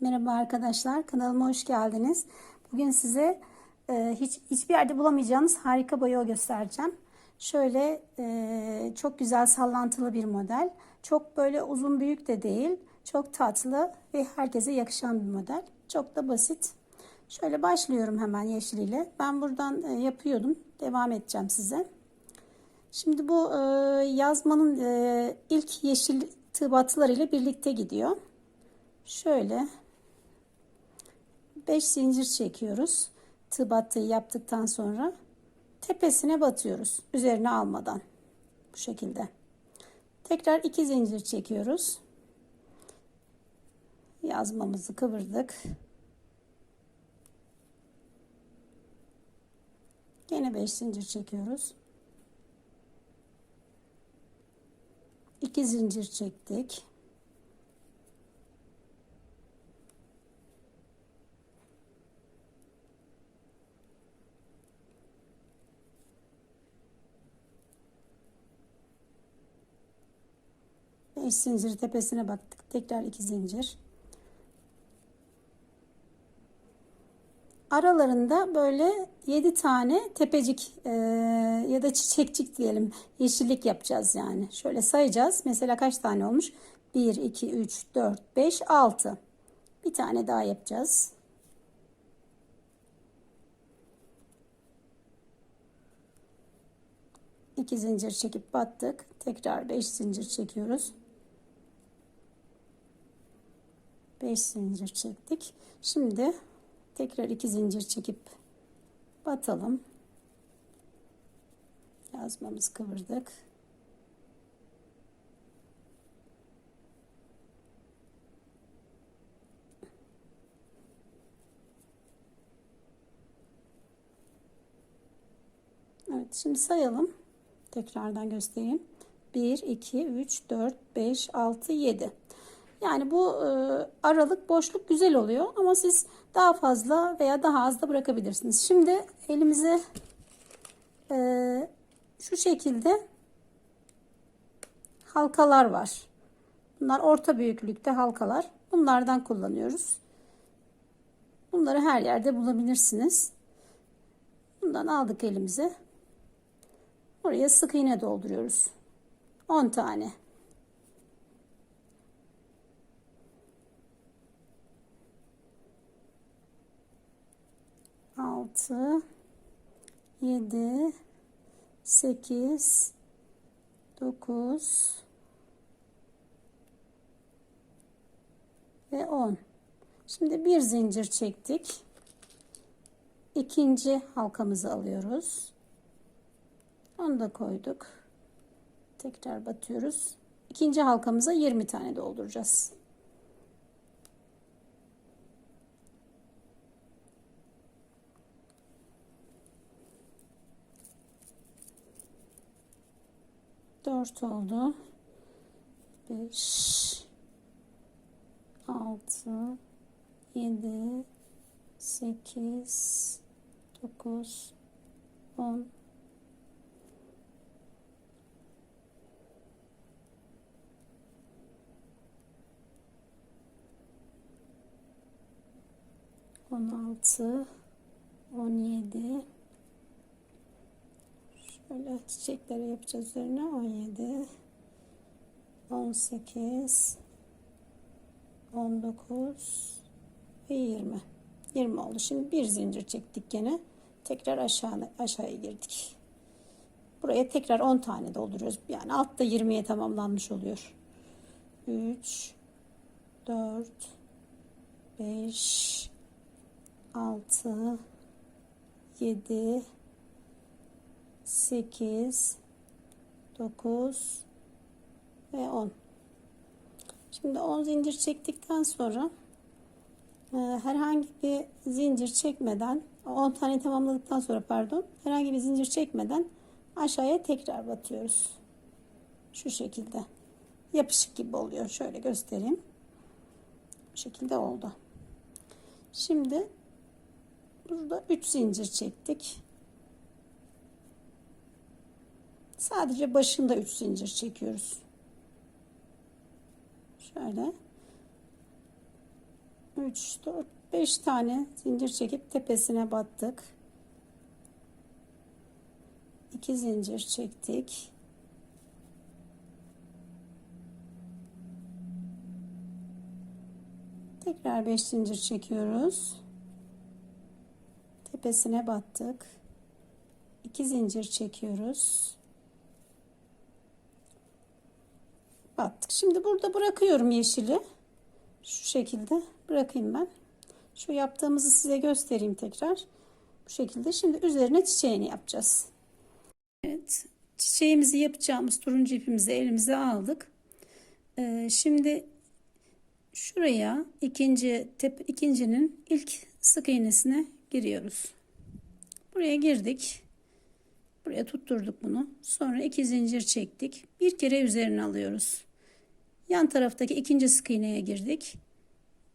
Merhaba arkadaşlar, kanalıma hoş geldiniz. Bugün size e, hiç hiçbir yerde bulamayacağınız harika boya göstereceğim. Şöyle e, çok güzel sallantılı bir model. Çok böyle uzun büyük de değil. Çok tatlı ve herkese yakışan bir model. Çok da basit. Şöyle başlıyorum hemen yeşiliyle. Ben buradan e, yapıyordum. Devam edeceğim size. Şimdi bu e, yazmanın e, ilk yeşil tığ battıları ile birlikte gidiyor. Şöyle 5 zincir çekiyoruz. Tığ battığı yaptıktan sonra tepesine batıyoruz. Üzerine almadan. Bu şekilde. Tekrar 2 zincir çekiyoruz. Yazmamızı kıvırdık. Yine 5 zincir çekiyoruz. 2 zincir çektik. Beş zincir tepesine baktık. Tekrar iki zincir. Aralarında böyle yedi tane tepecik e, ya da çiçekçik diyelim yeşillik yapacağız yani. Şöyle sayacağız. Mesela kaç tane olmuş? 1, 2, 3, 4, 5, 6. Bir tane daha yapacağız. İki zincir çekip battık. Tekrar 5 zincir çekiyoruz. 5 zincir çektik. Şimdi tekrar 2 zincir çekip batalım. Yazmamızı kıvırdık. Evet şimdi sayalım. Tekrardan göstereyim. 1, 2, 3, 4, 5, 6, 7. Yani bu e, aralık boşluk güzel oluyor ama siz daha fazla veya daha az da bırakabilirsiniz. Şimdi elimize e, şu şekilde halkalar var. Bunlar orta büyüklükte halkalar. Bunlardan kullanıyoruz. Bunları her yerde bulabilirsiniz. Bundan aldık elimize. Buraya sık iğne dolduruyoruz. 10 tane. Altı, yedi, sekiz, dokuz ve on. Şimdi bir zincir çektik. İkinci halkamızı alıyoruz. Onu da koyduk. Tekrar batıyoruz. İkinci halkamıza 20 tane dolduracağız. 4 oldu. 5 6 7 8 9 10 16 17 Böyle çiçeklere yapacağız üzerine 17 18 19 ve 20 20 oldu. Şimdi bir zincir çektik gene. Tekrar aşağı, aşağıya girdik. Buraya tekrar 10 tane dolduruyoruz. Yani altta 20'ye tamamlanmış oluyor. 3 4 5 6 7 8 9 ve 10 şimdi 10 zincir çektikten sonra e, herhangi bir zincir çekmeden 10 tane tamamladıktan sonra pardon herhangi bir zincir çekmeden aşağıya tekrar batıyoruz. Şu şekilde. Yapışık gibi oluyor. Şöyle göstereyim. Bu şekilde oldu. Şimdi Burada 3 zincir çektik. Sadece başında 3 zincir çekiyoruz. Şöyle 3, 4, 5 tane zincir çekip tepesine battık. 2 zincir çektik. Tekrar 5 zincir çekiyoruz. Tepesine battık. 2 zincir çekiyoruz. Battık. Şimdi burada bırakıyorum yeşili. Şu şekilde bırakayım ben. Şu yaptığımızı size göstereyim tekrar. Bu şekilde. Şimdi üzerine çiçeğini yapacağız. Evet. Çiçeğimizi yapacağımız turuncu ipimizi elimize aldık. Ee, şimdi şuraya ikinci tep ikincinin ilk sık iğnesine giriyoruz. Buraya girdik. Buraya tutturduk bunu. Sonra iki zincir çektik. Bir kere üzerine alıyoruz. Yan taraftaki ikinci sık iğneye girdik.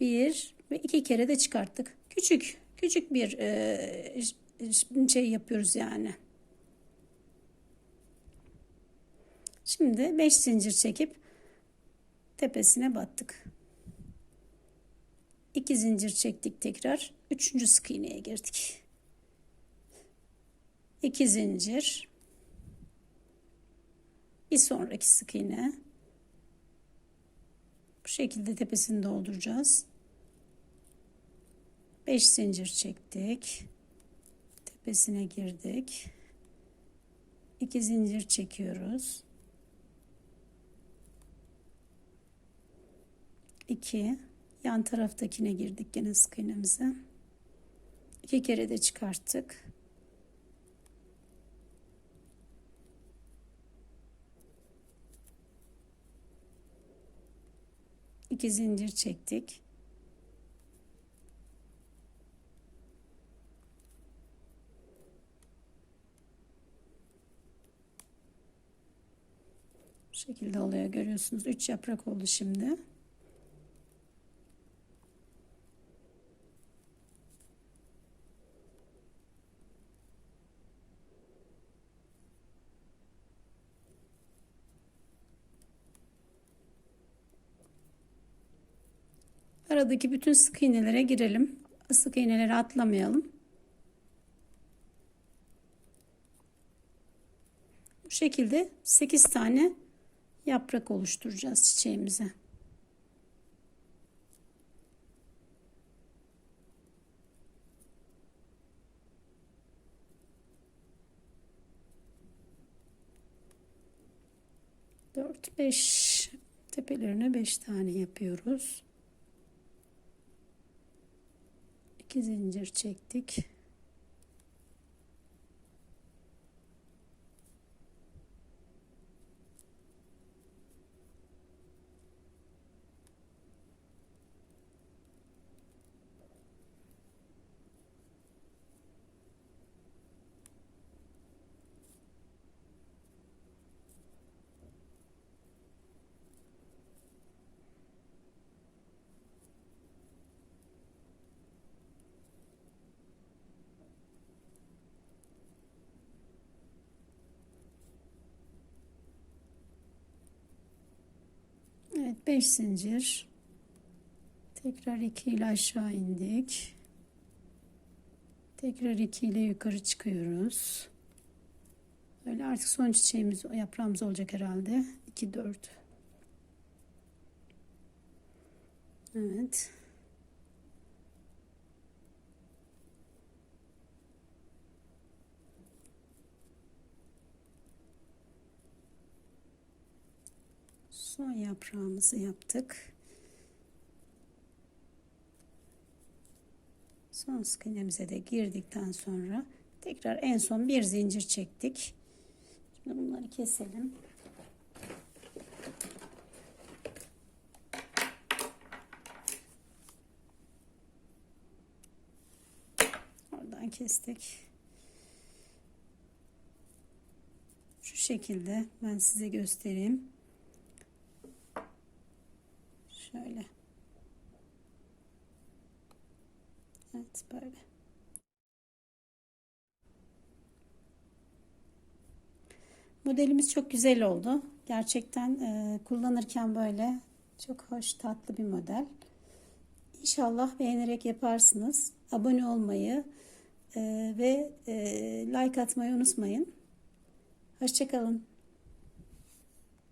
Bir ve iki kere de çıkarttık. Küçük küçük bir e, şey yapıyoruz yani. Şimdi 5 zincir çekip tepesine battık. 2 zincir çektik tekrar. 3. sık iğneye girdik. 2 zincir. Bir sonraki sık iğne. Bu şekilde tepesini dolduracağız. 5 zincir çektik. Tepesine girdik. 2 zincir çekiyoruz. 2 yan taraftakine girdik gene sık iğnemize. 2 kere de çıkarttık. İki zincir çektik. Bu şekilde oluyor görüyorsunuz. Üç yaprak oldu şimdi. Aradaki bütün sık iğnelere girelim. Sık iğneleri atlamayalım. Bu şekilde 8 tane yaprak oluşturacağız çiçeğimize. Dört, beş tepelerine beş tane yapıyoruz. 2 zincir çektik. Evet 5 zincir. Tekrar 2 ile aşağı indik. Tekrar 2 ile yukarı çıkıyoruz. Böyle artık son çiçeğimiz, yaprağımız olacak herhalde. 2 4. Evet. Son yaprağımızı yaptık. Son sık iğnemize de girdikten sonra tekrar en son bir zincir çektik. Şimdi bunları keselim. Oradan kestik. Şu şekilde ben size göstereyim. Şöyle. Böyle. Modelimiz çok güzel oldu. Gerçekten e, kullanırken böyle çok hoş tatlı bir model. İnşallah beğenerek yaparsınız. Abone olmayı e, ve e, like atmayı unutmayın. Hoşçakalın.